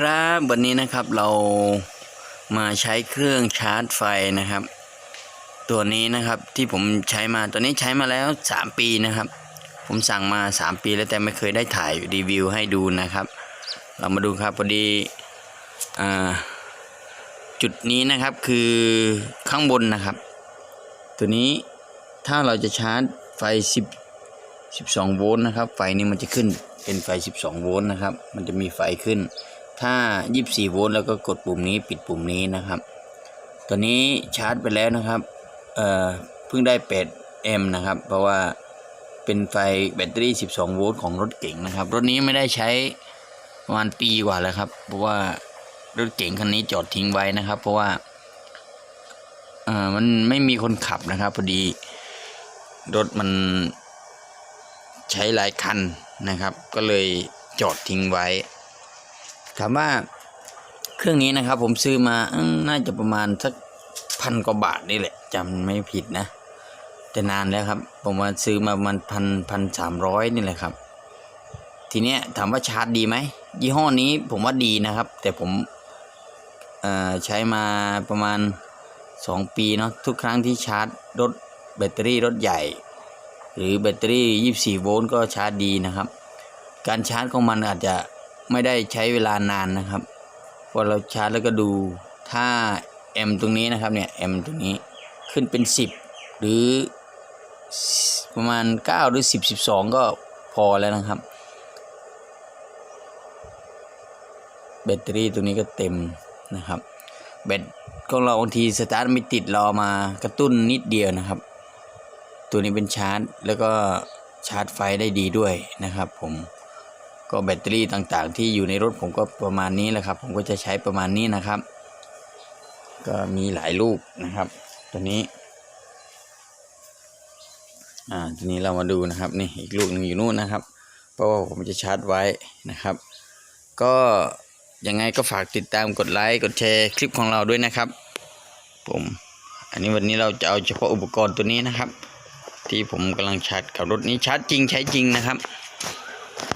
ครับวันนี้นะครับเรามาใช้เครื่องชาร์จไฟนะครับ ตัวนี้นะครับที่ผมใช้มาตัวนี้ใช้มาแล้ว 3 ปีนะครับ ผมสั่งมา 3 ปีแล้วแต่ไม่เคยได้ถ่ายรีวิวให้ดูนะครับ เรามาดูครับพอดีจุดนี้นะครับคือข้างบนนะครับ ตัวนี้ถ้าเราจะชาร์จไฟ 10 12 โวลต์นะครับ ไฟนี้มันจะขึ้นเป็นไฟ 12 โวลต์นะครับ มันจะมีไฟขึ้น ถ้า 24 โวลต์แล้วก็กดปุ่มนี้ปิดปุ่มนี้นะครับตัวนี้ชาร์จไปแล้วนะครับเอ่อเพิ่งได้8แอมป์นะครับ เพราะว่าเป็นไฟแบตเตอรี่ 12 โวลต์ของรถเก๋งนะครับ รถนี้ไม่ได้ใช้ประมาณปีกว่าแล้วครับ เพราะว่ารถเก๋งคันนี้จอดทิ้งไว้นะครับ เพราะว่าเอ่อมันไม่มีคนขับนะครับพอดีรถมันใช้หลายคันนะครับ ก็เลยจอดทิ้งไว้ ถามว่าเครื่องนี้นะครับ ผมซื้อมาอน่าจะประมาณสักพันกว่าบาทนี่แหละจำไม่ผิดนะแต่นานแล้วครับ ผมมาซื้อมาประมันพันพันสามร้อยนี่แหละครับ ทีเนี้ยถามว่าชาร์จดีไหมยี่ห้อนี้ผมว่าดีนะครับ แต่ผมเอ่อใช้มาประมาณสองปีเนาะทุกครั้งที่ชาร์จรถแบตเตอรี่รถใหญ่ หรือแบตเตอรี่ 24 โวลต์ก็ชาร์จดีนะครับ การชาร์จของมันอาจจะ ไม่ได้ใช้เวลานานนะครับพอเราชาร์จแล้วก็ดูถ้าแอมตรงนี้นะครับเนี่ยแอมตรงนี้ขึ้นเป็น 10 หรือประมาณ 9 หรือ 10 12 ก็พอแล้วนะครับ แบตเตอรี่ตัวนี้ก็เต็มนะครับ แบตของเราบางทีสตาร์ทไม่ติดรอมากระตุ้นนิดเดียวนะครับ ตัวนี้เป็นชาร์จ แล้วก็ชาร์จไฟได้ดีด้วยนะครับผม ก็แบตเตอรี่ต่างๆ ที่อยู่ในรถผมก็ประมาณนี้แหละครับ ผมก็จะใช้ประมาณนี้นะครับ ก็มีหลายลูกนะครับ ตัวนี้ อ่าทีนี้เรามาดูนะครับนี่อีกลูกหนึ่งอยู่นู่นนะครับ เพราะว่าผมจะชาร์จไว้นะครับ ก็ยังไงก็ฝากติดตามกดไลค์กดแชร์คลิปของเราด้วยนะครับ ผมอันนี้วันนี้เราจะเอาเฉพาะอุปกรณ์ตัวนี้นะครับ ที่ผมกำลังชาร์จกับรถนี้ชาร์จจริงใช้จริงนะครับ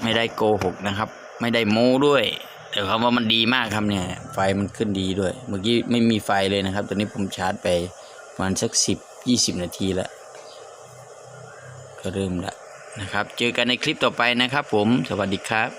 ไม่ได้โกหกนะครับ ไม่ได้โม้ด้วยแต่คำว่ามันดีมากครับเนี่ย ไฟมันขึ้นดีด้วย เมื่อกี้ไม่มีไฟเลยนะครับ ตอนนี้ผมชาร์จไปประมาณสักสิบยี่สิบนาทีแล้วก็เริ่มละนะครับ เจอกันในคลิปต่อไปนะครับผม สวัสดีครับ